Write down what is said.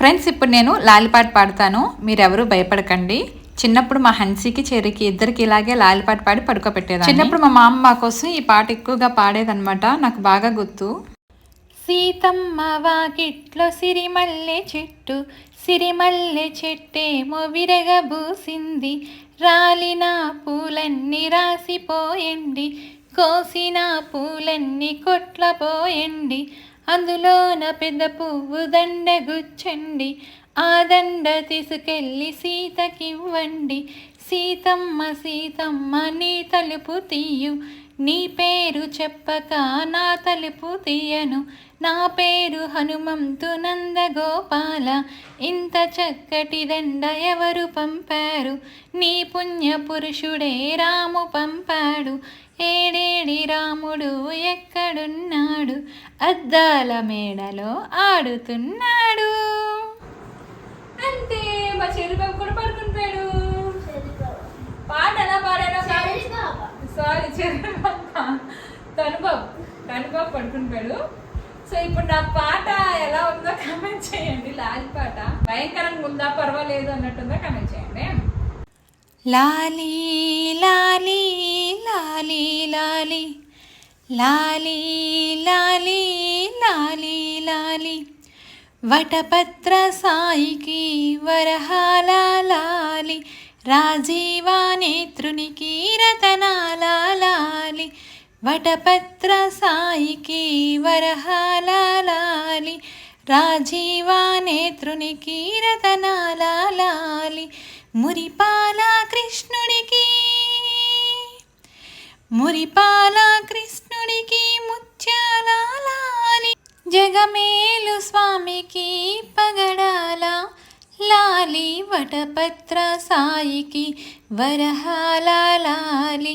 Friends ఇప్పుడు నేను లాలిపాట పాడతాను. మీరెవరూ భయపడకండి. చిన్నప్పుడు మా హన్సీకి చెరికి ఇద్దరికి ఇలాగే లాలిపాట పాడి పడుకోబెట్టేది చిన్నప్పుడు మా మామ మా కోసం ఈ పాట ఎక్కువగా పాడేదన్నమాట. నాకు బాగా గుర్తు. సీతమ్మ వాకిట్లో సిరిమల్లె చెట్టు సిరిమల్లె చెట్టేమో విరగబూసింది రాలిన పూలన్నీ రాసిపోయండి కోసిన పూలన్నీ కొట్లపోయండి. అందులోన పెద్ద పువ్వు దండ గుచ్చండి ఆ దండ తీసుకెళ్ళి సీతకివ్వండి. సీతమ్మ సీతమ్మ నీ తలుపు తీయు. నీ పేరు చెప్పక నా తలుపు తీయను. నా పేరు హనుమంతు నందగోపాల. ఇంత చక్కటి దండ ఎవరు పంపారు? నీ పుణ్య పురుషుడే రాము పంపాడు. ఏడేడి రాముడు ఎక్కడున్నాడు అద్దాల మేడలో ఆడుతున్నాడు. అంతే మా చెరుబాబు కూడా పడుకుంటాడు పాట ఎలా పాడానో సారీ? చెరుబాబు తనుబాబు తనుబాబు పడుకుంటాడు సో ఇప్పుడు నా పాట ఎలా ఉందో కామెంట్ చేయండి. లాలి పాట. భయంకరంగా ఉందా పర్వాలేదు అన్నట్టుందా కామెంట్ చేయండి. లాలి లాలి లాలి లాలి. లాలీ లాలీ లాలీ లాలీ. వటపత్ర సాయికి వరహాల లాలి. రాజీవా నేత్రునికి రతనాల లాలి. వటపత్ర సాయికి వరహాల లాలి. రాజీవా నేత్రునికి రతనాల లాలి. మురిపాల కృష్ణుడికి మురిపాల జగమేలు స్వామికి పగడాల లాలి వటపత్ర సాయికి వరహాల లాలి